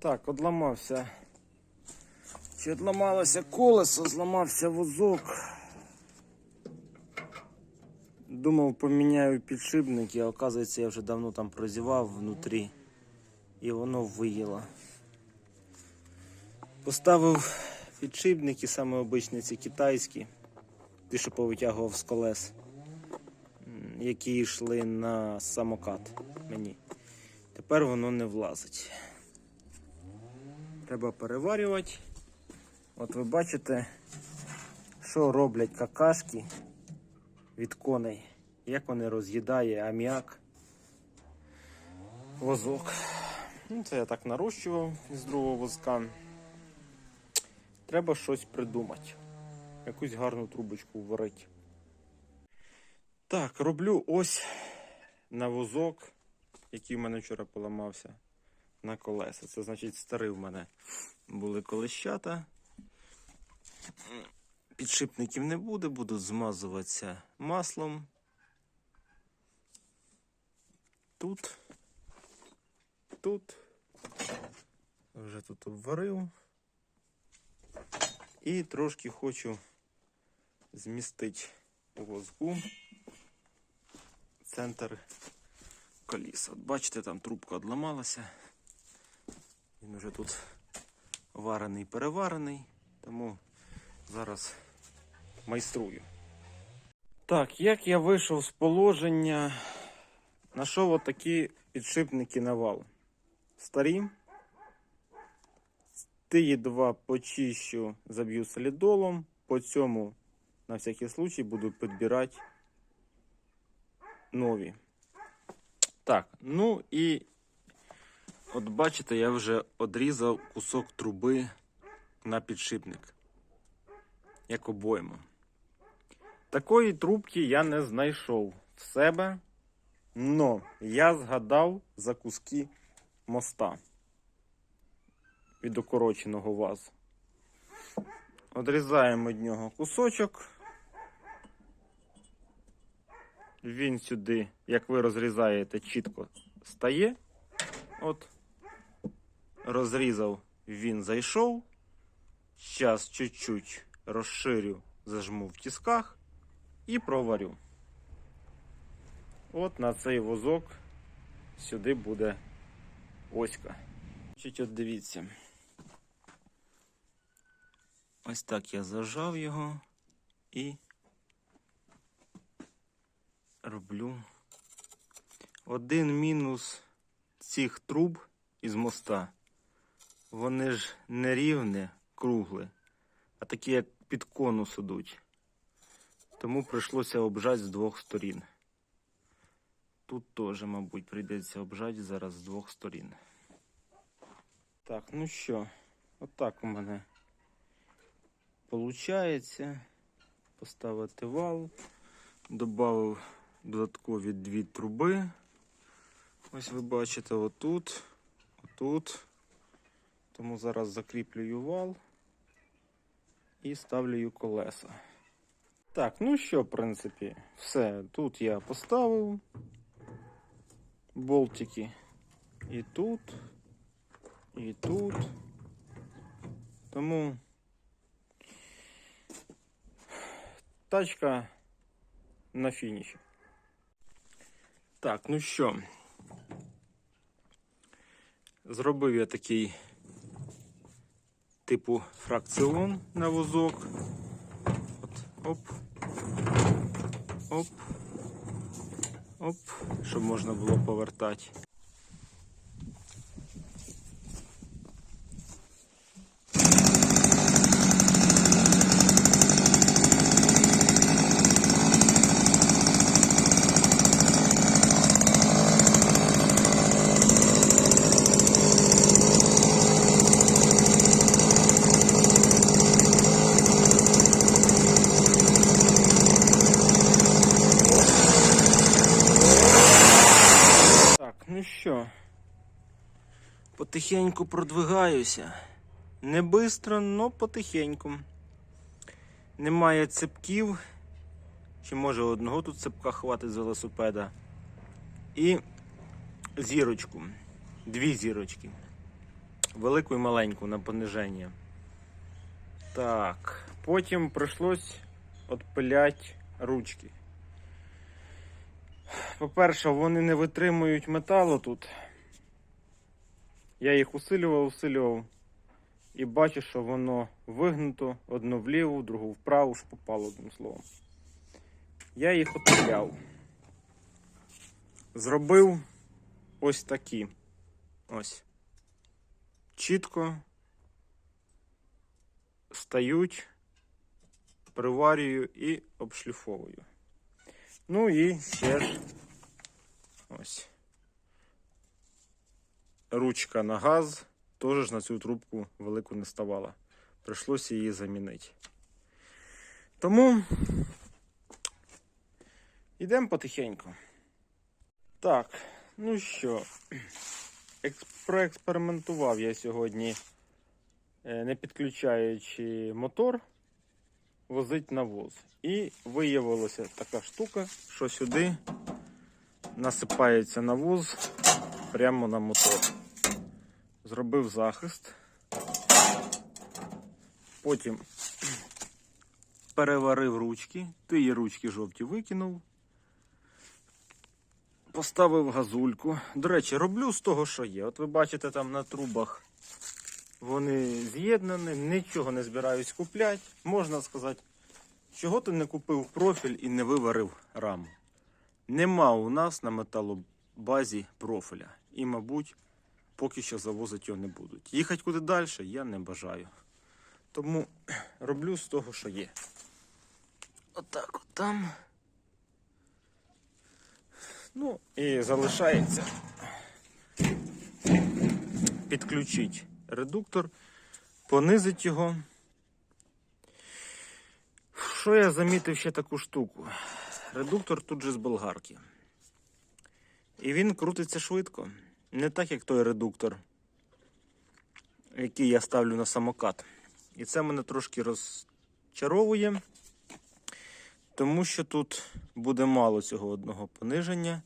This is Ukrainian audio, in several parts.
Так, одламався. Чи одламалося колесо, зламався вузок. Думав, поміняю підшипники, а оказується, я вже давно там прозівав внутрі. І воно виїло. Поставив підшипники, саме обичні ці китайські, ті, що повитягував з колес, які йшли на самокат мені. Тепер воно не влазить. Треба переварювати. От ви бачите, що роблять какашки від коней, як вони роз'їдає аміак возок. Ну, це я так нарощував з другого возка. Треба щось придумати. Якусь гарну трубочку варити. Так, роблю ось на возок, який в мене вчора поламався на колеса. Це значить старий в мене були колещата. Підшипників не буде, будуть змазуватися маслом. Тут, тут, вже тут обварив. І трошки хочу змістити у возку центр коліс. От бачите, там трубка одламалася. Він вже тут варений, переварений, тому зараз майструю. Так, як я вийшов з положення, знайшов отакі підшипники на вал. Старі. Ті два почищу, заб'ю солідолом. По цьому, на всякий случай, буду підбирати нові. Так, ну і от бачите, я вже одрізав кусок труби на підшипник. Як обойму. Такої трубки я не знайшов в себе, но я згадав за куски моста від укороченого вазу. Одрізаємо від нього кусочок. Він сюди, як ви розрізаєте, чітко стає. От. Розрізав, він зайшов. Зараз чуть-чуть розширю, зажму в тисках і проварю. От на цей возок сюди буде оська. Значить, от дивіться. Ось так я зажав його і роблю один мінус цих труб із моста. Вони ж не рівне, кругле, а такі, як під конус ідуть. Тому прийшлося обжати з двох сторін. Тут теж, мабуть, прийдеться обжати зараз з двох сторін. Так, ну що, отак у мене получається. Поставити вал, додав додаткові дві труби. Ось ви бачите, отут, отут. Тому зараз закріплюю вал і ставлю колеса. Так, ну що, в принципі, все. Тут я поставив болтики. І тут, і тут. Тому тачка на фініші. Так, ну що, зробив я такий типу фракціон на вузок. От, оп. Оп. Оп, щоб можна було повертати. Так, ну що, потихеньку продвигаюся. Не бистро, но потихеньку. Немає цепків. Чи може одного тут цепка хватить з велосипеда. І зірочку. Дві зірочки. велику і маленьку на пониження. Так, потім прийшлось відпиляти ручки. По-перше, вони не витримують металу тут. Я їх усилював, усилював. І бачу, що воно вигнуто одну вліву, другу вправу, попало одним словом. Я їх отпиляв. Зробив ось такі. Ось. Чітко стають, приварюю і обшліфовую. Ну і ще ж ось. Ручка на газ теж на цю трубку велику не ставала. Прийшлося її замінити. Тому йдемо потихеньку. Так, ну що, проекспериментував я сьогодні, е, не підключаючи мотор, возить навоз. І виявилася така штука, що сюди насипається навоз прямо на мотор. Зробив захист. Потім переварив ручки, тиї ручки жовті викинув. Поставив газульку. До речі, роблю з того, що є. От ви бачите там на трубах вони з'єднані, нічого не збираюсь купляти. Можна сказати, чого ти не купив профіль і не виварив раму. Нема у нас на металобазі профіля. І, мабуть, поки що завозити його не будуть. Їхати куди далі я не бажаю. Тому роблю з того, що є. Отак от там. Ну, і залишається підключити редуктор, понизити його. Що я замітив ще таку штуку? Редуктор тут же з болгарки. І він крутиться швидко. Не так, як той редуктор, який я ставлю на самокат. І це мене трошки розчаровує, тому що тут буде мало цього одного пониження.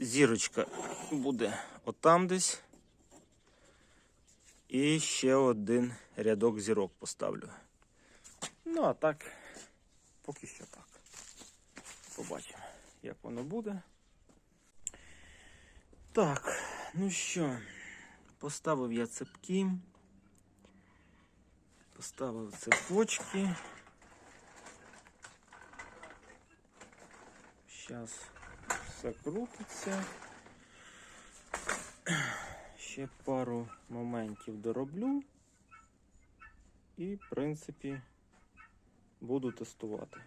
Зірочка буде отам десь. І ще один рядок зірок поставлю. Ну, а так, поки що так. Побачимо, як воно буде. Так, ну що, поставив я цепки, поставив цепочки. Зараз все крутиться. Ще пару моментів дороблю. І, в принципі, буду тестувати.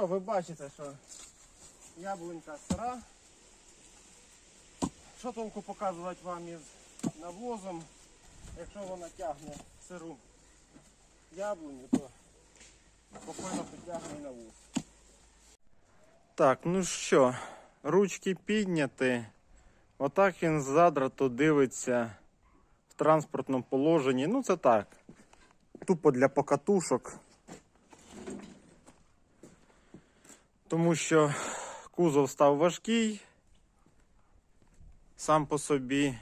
Що, ви бачите, що яблунька сира. Що толку показувати вам із навозом, якщо вона тягне сиру яблуню, то спокійно підтягне і навоз. Так, ну що, ручки підняті. Отак він задрато дивиться в транспортному положенні. Ну це так. Тупо для покатушок. Тому що кузов став важкий сам по собі.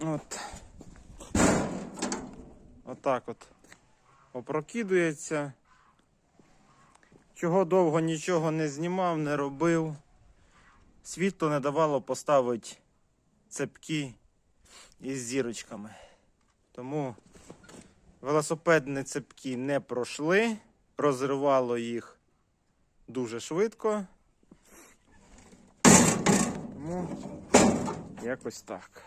От. Отак от опрокидується. Чого довго нічого не знімав, не робив. Світло не давало поставити цепки із зірочками. Тому велосипедні цепки не пройшли, розривало їх дуже швидко. Тому якось так.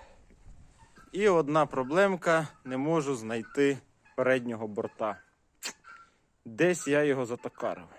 І одна проблемка не можу знайти переднього борта. Десь я його затокарив.